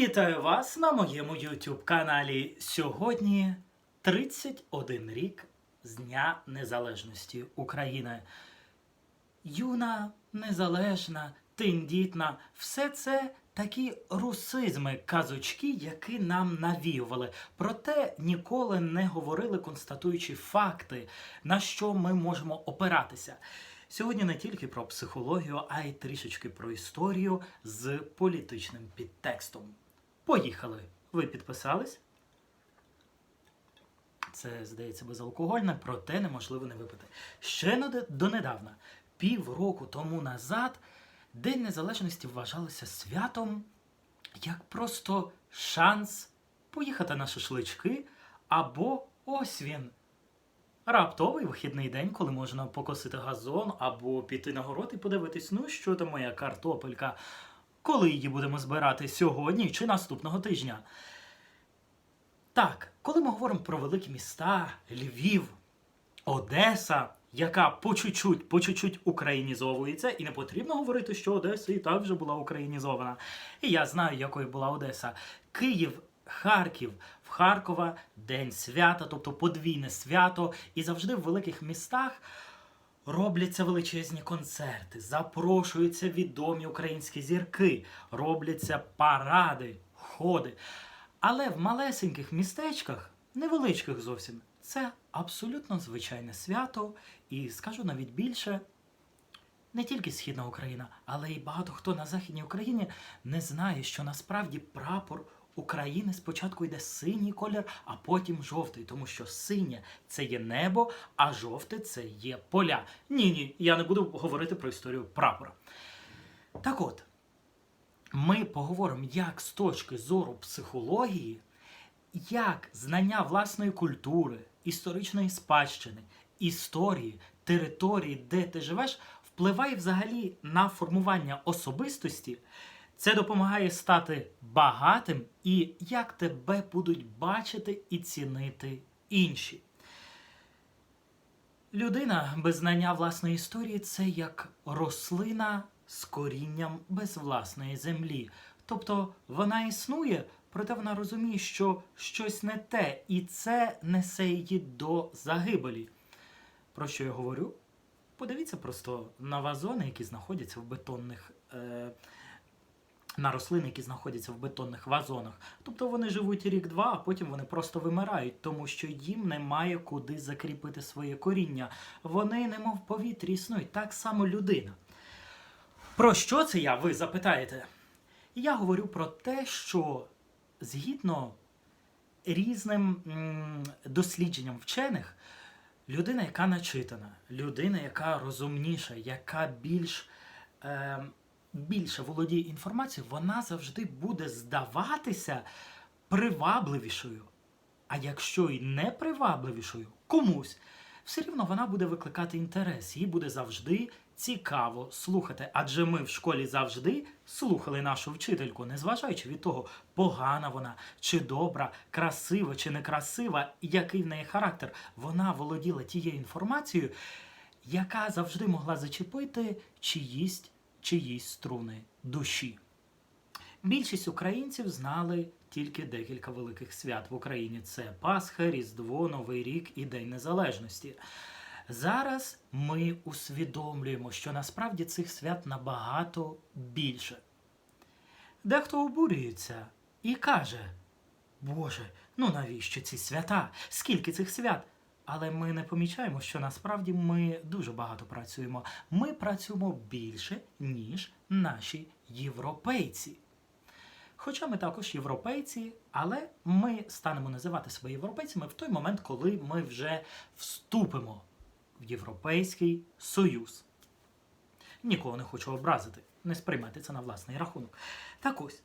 Вітаю вас на моєму YouTube каналі. Сьогодні 31 рік з Дня Незалежності України. Юна, незалежна, тендітна все це такі русизми, казочки, які нам навіювали. Проте ніколи не говорили, констатуючи факти, на що ми можемо опиратися. Сьогодні не тільки про психологію, а й трішечки про історію з політичним підтекстом. Поїхали! Ви підписались? Це, здається, безалкогольне, проте неможливо не випити. Ще донедавна, півроку тому назад, День Незалежності вважалося святом як просто шанс поїхати на шашлички, або ось він. Раптовий вихідний день, коли можна покосити газон або піти на город і подивитись, ну що там моя картопелька, коли її будемо збирати сьогодні чи наступного тижня. Так, коли ми говоримо про великі міста, Львів, Одеса, яка по чуть-чуть, по чуть-чуть українізовується, і не потрібно говорити, що Одеса і так вже була українізована. І я знаю, якою була Одеса. Київ, Харків, в Харкова День свята, тобто подвійне свято, і завжди в великих містах. Робляться величезні концерти, запрошуються відомі українські зірки, робляться паради, ходи. Але в малесеньких містечках, невеличких зовсім, це абсолютно звичайне свято, і скажу навіть більше, не тільки Східна Україна, але й багато хто на Західній Україні не знає, що насправді прапор України спочатку йде синій колір, а потім жовтий, тому що синє це є небо, а жовте це є поля. Ні, ні, я не буду говорити про історію прапора. Так от, ми поговоримо, як з точки зору психології, як знання власної культури, історичної спадщини, історії, території, де ти живеш, впливає взагалі на формування особистості. Це допомагає стати багатим і як тебе будуть бачити і цінити інші. Людина без знання власної історії це як рослина з корінням без власної землі. Тобто вона існує, проте вона розуміє, що щось не те, і це несе її до загибелі. Про що я говорю? Подивіться просто на вазони, які знаходяться в бетонних. Е- на рослини, які знаходяться в бетонних вазонах. Тобто вони живуть рік-два, а потім вони просто вимирають, тому що їм немає куди закріпити своє коріння. Вони, немов повітрі, існують. Так само людина. Про що це я, ви запитаєте? Я говорю про те, що згідно різним дослідженням вчених, людина, яка начитана, людина, яка розумніша, яка більш. Е, більше володіє інформацією, вона завжди буде здаватися привабливішою. А якщо й не привабливішою комусь, все рівно вона буде викликати інтерес, їй буде завжди цікаво слухати. Адже ми в школі завжди слухали нашу вчительку, незважаючи від того, погана вона, чи добра, красива, чи некрасива, який в неї характер. Вона володіла тією інформацією, яка завжди могла зачепити чиїсь чиїсь струни душі. Більшість українців знали тільки декілька великих свят в Україні: це Пасха, Різдво, Новий рік і День Незалежності. Зараз ми усвідомлюємо, що насправді цих свят набагато більше. Дехто обурюється і каже: Боже, ну навіщо ці свята? Скільки цих свят? Але ми не помічаємо, що насправді ми дуже багато працюємо. Ми працюємо більше, ніж наші європейці. Хоча ми також європейці, але ми станемо називати себе європейцями в той момент, коли ми вже вступимо в Європейський Союз. Нікого не хочу образити, не сприймайте це на власний рахунок. Так ось,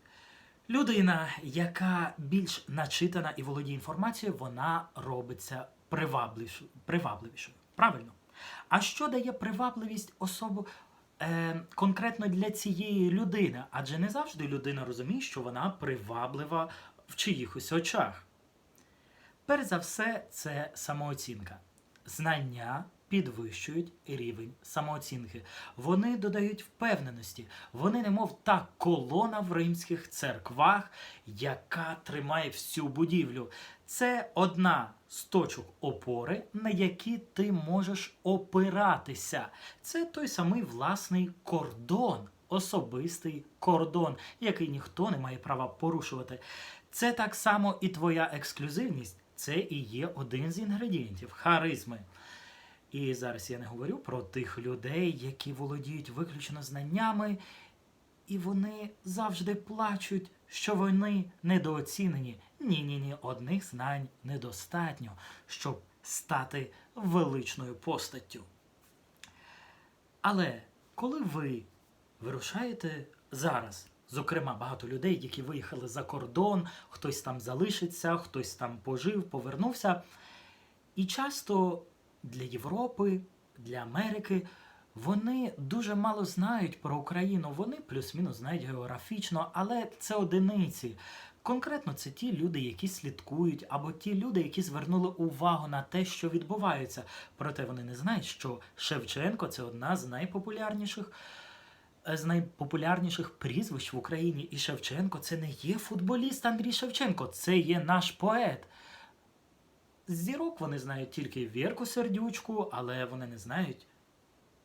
людина, яка більш начитана і володіє інформацією, вона робиться привабливішою. Правильно? А що дає привабливість особу е, конкретно для цієї людини? Адже не завжди людина розуміє, що вона приваблива в чиїхось очах. Перш за все, це самооцінка, знання підвищують рівень самооцінки. Вони додають впевненості. Вони, немов та колона в римських церквах, яка тримає всю будівлю. Це одна з точок опори, на які ти можеш опиратися. Це той самий власний кордон, особистий кордон, який ніхто не має права порушувати. Це так само і твоя ексклюзивність. Це і є один з інгредієнтів харизми. І зараз я не говорю про тих людей, які володіють виключно знаннями, і вони завжди плачуть, що вони недооцінені. Ні, ні, ні, одних знань недостатньо, щоб стати величною постаттю. Але коли ви вирушаєте зараз, зокрема багато людей, які виїхали за кордон, хтось там залишиться, хтось там пожив, повернувся. І часто для Європи, для Америки вони дуже мало знають про Україну. Вони плюс-мінус знають географічно, але це одиниці. Конкретно це ті люди, які слідкують, або ті люди, які звернули увагу на те, що відбувається. Проте вони не знають, що Шевченко це одна з найпопулярніших. е, З найпопулярніших прізвищ в Україні і Шевченко це не є футболіст Андрій Шевченко, це є наш поет. Зірок вони знають тільки Вірку Сердючку, але вони не знають,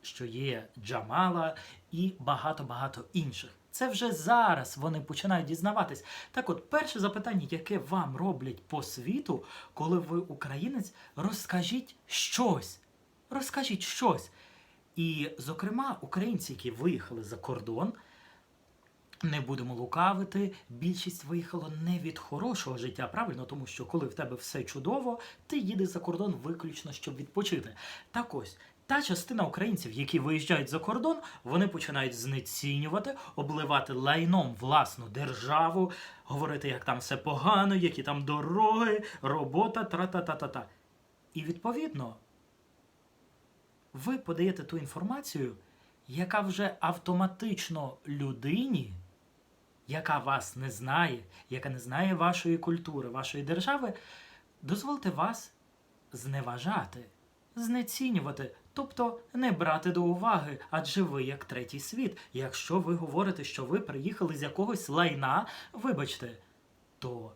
що є Джамала і багато-багато інших. Це вже зараз вони починають дізнаватись. Так от, перше запитання, яке вам роблять по світу, коли ви українець, розкажіть щось. Розкажіть щось. І, зокрема, українці, які виїхали за кордон, не будемо лукавити, більшість виїхало не від хорошого життя, правильно, тому що коли в тебе все чудово, ти їдеш за кордон виключно щоб відпочити. Так ось. Та частина українців, які виїжджають за кордон, вони починають знецінювати, обливати лайном власну державу, говорити, як там все погано, які там дороги, робота, тра-та-та-та-та. І відповідно, ви подаєте ту інформацію, яка вже автоматично людині, яка вас не знає, яка не знає вашої культури, вашої держави, дозволите вас зневажати, знецінювати, тобто не брати до уваги, адже ви як третій світ. Якщо ви говорите, що ви приїхали з якогось лайна, вибачте, то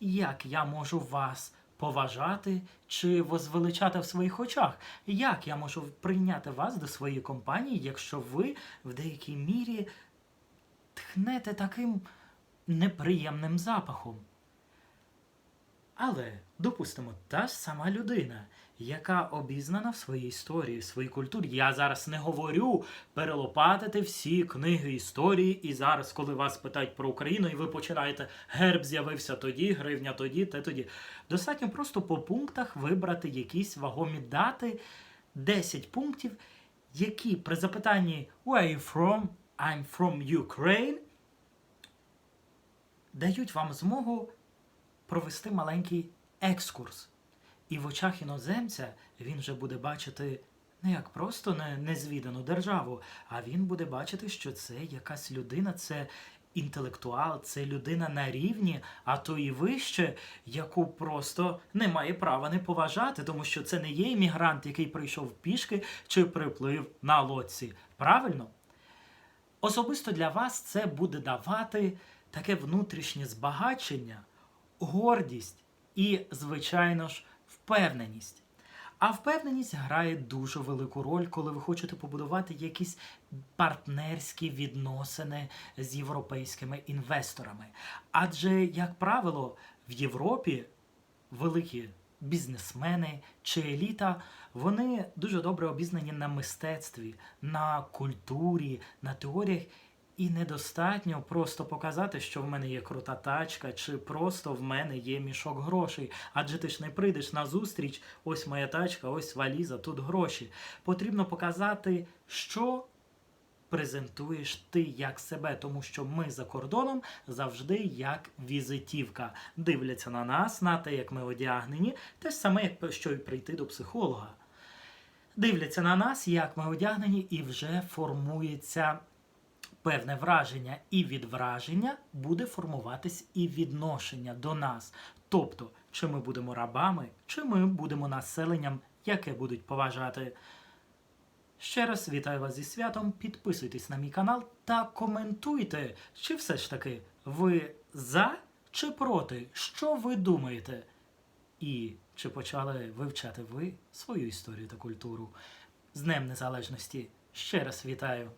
як я можу вас поважати чи возвеличати в своїх очах? Як я можу прийняти вас до своєї компанії, якщо ви в деякій мірі тхнете таким неприємним запахом? Але, допустимо, та ж сама людина, яка обізнана в своїй історії, в своїй культурі. Я зараз не говорю перелопатити всі книги історії, і зараз, коли вас питають про Україну, і ви починаєте герб з'явився тоді, гривня тоді, те тоді. Достатньо просто по пунктах вибрати якісь вагомі дати, 10 пунктів, які при запитанні Where are you from? I'm from Ukraine дають вам змогу провести маленький екскурс. І в очах іноземця він вже буде бачити не як просто не, незвідану державу, а він буде бачити, що це якась людина, це інтелектуал, це людина на рівні, а то і вище, яку просто немає права не поважати, тому що це не є іммігрант, який прийшов пішки чи приплив на лодці. Правильно? Особисто для вас це буде давати таке внутрішнє збагачення, гордість і, звичайно ж, впевненість. А впевненість грає дуже велику роль, коли ви хочете побудувати якісь партнерські відносини з європейськими інвесторами. Адже, як правило, в Європі великі бізнесмени чи еліта, вони дуже добре обізнані на мистецтві, на культурі, на теоріях. І недостатньо просто показати, що в мене є крута тачка, чи просто в мене є мішок грошей. Адже ти ж не прийдеш на зустріч, ось моя тачка, ось валіза, тут гроші. Потрібно показати, що презентуєш ти як себе, тому що ми за кордоном завжди як візитівка. Дивляться на нас, на те, як ми одягнені, те ж саме, як що й прийти до психолога. Дивляться на нас, як ми одягнені, і вже формується певне враження, і від враження буде формуватись і відношення до нас. Тобто, чи ми будемо рабами, чи ми будемо населенням яке будуть поважати. Ще раз вітаю вас зі святом. Підписуйтесь на мій канал та коментуйте, чи все ж таки ви за чи проти, що ви думаєте? І чи почали вивчати ви свою історію та культуру? З Днем Незалежності ще раз вітаю!